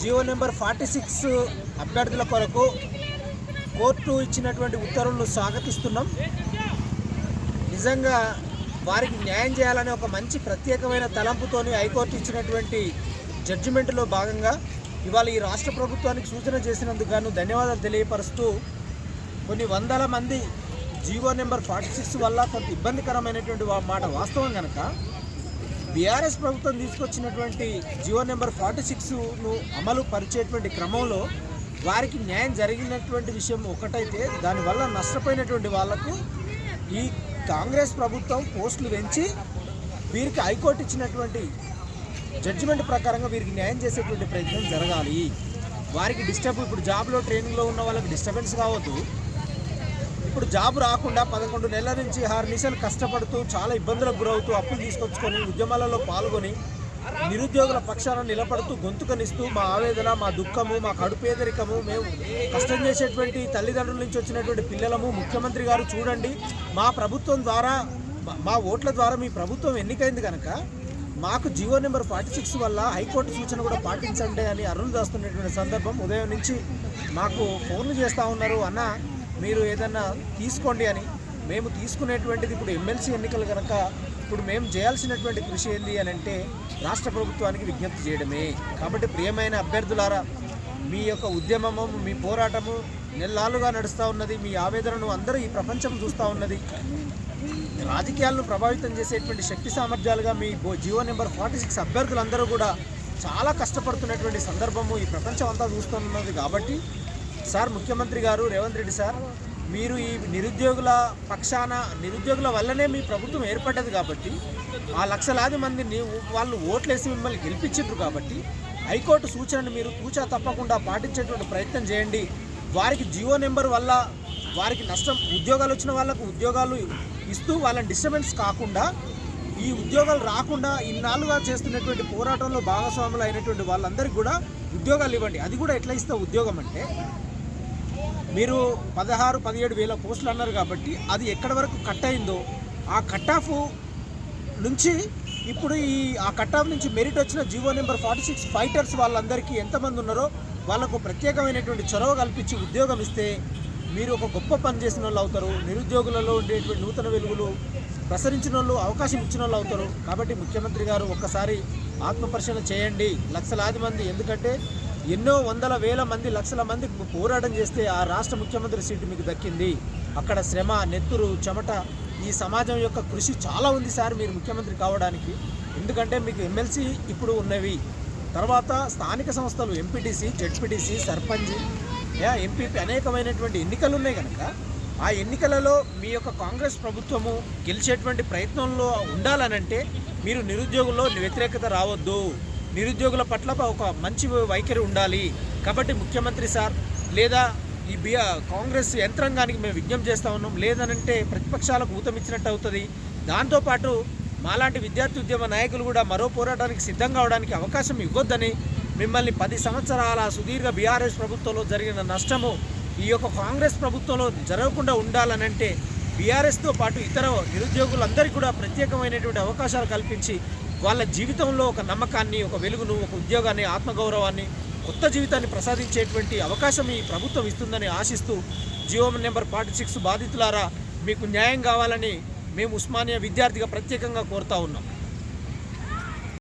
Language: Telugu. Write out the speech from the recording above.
జియో నెంబర్ ఫార్టీ సిక్స్ అభ్యర్థుల కొరకు కోర్టు ఇచ్చినటువంటి ఉత్తర్వులను స్వాగతిస్తున్నాం. నిజంగా వారికి న్యాయం చేయాలనే ఒక మంచి ప్రత్యేకమైన తలంపుతోని హైకోర్టు ఇచ్చినటువంటి జడ్జిమెంట్లో భాగంగా ఇవాళ ఈ రాష్ట్ర ప్రభుత్వానికి సూచన చేసినందుకు గాను ధన్యవాదాలు తెలియపరుస్తూ కొన్ని వందల మంది జీవో నెంబర్ ఫార్టీ సిక్స్ వల్ల కొంత ఇబ్బందికరమైనటువంటి మాట వాస్తవం కనుక బీఆర్ఎస్ ప్రభుత్వం తీసుకొచ్చినటువంటి జియో నెంబర్ ఫార్టీ సిక్స్ను అమలు పరిచేటువంటి క్రమంలో వారికి న్యాయం జరిగినటువంటి విషయం ఒకటైతే దానివల్ల నష్టపోయినటువంటి వాళ్ళకు ఈ కాంగ్రెస్ ప్రభుత్వం పోస్టులు పెంచి వీరికి హైకోర్టు ఇచ్చినటువంటి జడ్జిమెంట్ ప్రకారంగా వీరికి న్యాయం చేసేటువంటి ప్రయత్నం జరగాలి. వారికి డిస్టర్బ్ ఇప్పుడు జాబ్లో ట్రైనింగ్లో ఉన్న వాళ్ళకి డిస్టర్బెన్స్ కావద్దు. ఇప్పుడు జాబ్ రాకుండా పదకొండు నెలల నుంచి ఆరు నిమిషాలు కష్టపడుతూ చాలా ఇబ్బందులకు గురవుతూ అప్పులు తీసుకొచ్చుకొని ఉద్యమాలలో పాల్గొని నిరుద్యోగుల పక్షాన నిలబడుతూ గొంతుకనిస్తూ మా ఆవేదన మా దుఃఖము మా కడుపేదరికము మేము కష్టం చేసేటువంటి తల్లిదండ్రుల నుంచి వచ్చినటువంటి పిల్లలము ముఖ్యమంత్రి గారు చూడండి మా ప్రభుత్వం ద్వారా మా- మా ఓట్ల ద్వారా మీ ప్రభుత్వం ఎన్నికైంది కనుక మాకు G O number forty six వల్ల హైకోర్టు సూచన కూడా పాటించండి అని అరుణ్ దాస్తున్నటువంటి సందర్భం. ఉదయం నుంచి మాకు ఫోన్లు చేస్తూ ఉన్నారు. అన్న మీరు ఏదన్నా తీసుకోండి అని మేము తీసుకునేటువంటిది ఇప్పుడు ఎమ్మెల్సీ ఎన్నికలు కనుక ఇప్పుడు మేము చేయాల్సినటువంటి కృషి ఏంది అని అంటే రాష్ట్ర ప్రభుత్వానికి విజ్ఞప్తి చేయడమే. కాబట్టి ప్రియమైన అభ్యర్థులారా మీ యొక్క ఉద్యమము మీ పోరాటము నెల్లాలుగా నడుస్తూ ఉన్నది మీ ఆవేదనను అందరూ ఈ ప్రపంచం చూస్తూ ఉన్నది. రాజకీయాలను ప్రభావితం చేసేటువంటి శక్తి సామర్థ్యాలుగా మీ GO GO number forty six అభ్యర్థులందరూ కూడా చాలా కష్టపడుతున్నటువంటి సందర్భము ఈ ప్రపంచం అంతా చూస్తున్నది కాబట్టి సార్ ముఖ్యమంత్రి గారు రేవంత్ రెడ్డి సార్ మీరు ఈ నిరుద్యోగుల పక్షాన నిరుద్యోగుల వల్లనే మీ ప్రభుత్వం ఏర్పడ్డది కాబట్టి ఆ లక్షలాది మందిని వాళ్ళు ఓట్లేసి మిమ్మల్ని గెలిపించారు కాబట్టి హైకోర్టు సూచనను మీరు తూచా తప్పకుండా పాటించేటువంటి ప్రయత్నం చేయండి. వారికి జియో నెంబర్ వల్ల వారికి నష్టం ఉద్యోగాలు వచ్చిన వాళ్ళకు ఉద్యోగాలు ఇస్తూ వాళ్ళని డిస్టర్బెన్స్ కాకుండా ఈ ఉద్యోగాలు రాకుండా ఇన్నాళ్ళుగా చేస్తున్నటువంటి పోరాటంలో భాగస్వాములు అయినటువంటి వాళ్ళందరికీ కూడా ఉద్యోగాలు ఇవ్వండి. అది కూడా ఎట్లా ఇస్తే ఉద్యోగం అంటే మీరు పదహారు పదిహేడు వేల పోస్టులు అన్నారు కాబట్టి అది ఎక్కడి వరకు కట్ అయిందో ఆ కట్ ఆఫ్ నుంచి ఇప్పుడు ఈ ఆ కట్ ఆఫ్ నుంచి మెరిట్ వచ్చిన GO number forty six fighters వాళ్ళందరికీ ఎంతమంది ఉన్నారో వాళ్ళకు ప్రత్యేకమైనటువంటి చొరవ కల్పించి ఉద్యోగం ఇస్తే మీరు ఒక గొప్ప పని చేసిన వాళ్ళు అవుతారు నిరుద్యోగులలో ఉండేటువంటి నూతన వెలుగులు ప్రసరించిన వాళ్ళు అవకాశం ఇచ్చిన వాళ్ళు అవుతారు. కాబట్టి ముఖ్యమంత్రి గారు ఒక్కసారి ఆత్మపరిశీలన చేయండి. లక్షలాది మంది. ఎందుకంటే ఎన్నో వందల వేల మంది లక్షల మంది పోరాటం చేస్తే ఆ రాష్ట్ర ముఖ్యమంత్రి సీటు మీకు దక్కింది. అక్కడ శ్రమ నెత్తురు చెమట ఈ సమాజం యొక్క కృషి చాలా ఉంది సార్ మీరు ముఖ్యమంత్రి కావడానికి. ఎందుకంటే మీకు ఎమ్మెల్సీ ఇప్పుడు ఉన్నవి. తర్వాత స్థానిక సంస్థలు ఎంపీటీసీ జెడ్పీటీసీ సర్పంచ్ యా ఎంపీపీ అనేకమైనటువంటి ఎన్నికలు ఉన్నాయి కనుక ఆ ఎన్నికలలో మీ యొక్క కాంగ్రెస్ ప్రభుత్వము గెలిచేటువంటి ప్రయత్నంలో ఉండాలనంటే మీరు నిరుద్యోగుల్లో వ్యతిరేకత రావద్దు. నిరుద్యోగుల పట్ల ఒక మంచి వైఖరి ఉండాలి. కాబట్టి ముఖ్యమంత్రి సార్ లేదా ఈ బియా కాంగ్రెస్ యంత్రాంగానికి మేము విజ్ఞప్తి చేస్తా ఉన్నాం. లేదనంటే ప్రతిపక్షాలకు ఊతమిచ్చినట్టు అవుతుంది. దాంతోపాటు మాలాంటి విద్యార్థి ఉద్యమ నాయకులు కూడా మరో పోరాటానికి సిద్ధం కావడానికి అవకాశం ఇవ్వొద్దని మిమ్మల్ని పది సంవత్సరాల సుదీర్ఘ బీఆర్ఎస్ ప్రభుత్వంలో జరిగిన నష్టము ఈ యొక్క కాంగ్రెస్ ప్రభుత్వంలో జరగకుండా ఉండాలనంటే బీఆర్ఎస్తో పాటు ఇతర నిరుద్యోగులందరికీ కూడా ప్రత్యేకమైనటువంటి అవకాశాలు కల్పించి వాళ్ళ జీవితంలో ఒక నమ్మకాన్ని ఒక వెలుగును ఒక ఉద్యోగాన్ని ఆత్మగౌరవాన్ని కొత్త జీవితాన్ని ప్రసాదించేటువంటి అవకాశం ఈ ప్రభుత్వం ఇస్తుందని ఆశిస్తూ G O number forty six బాధితులారా మీకు న్యాయం కావాలని మేము ఉస్మానియా విద్యార్థిగా ప్రత్యేకంగా కోరుతా ఉన్నాం.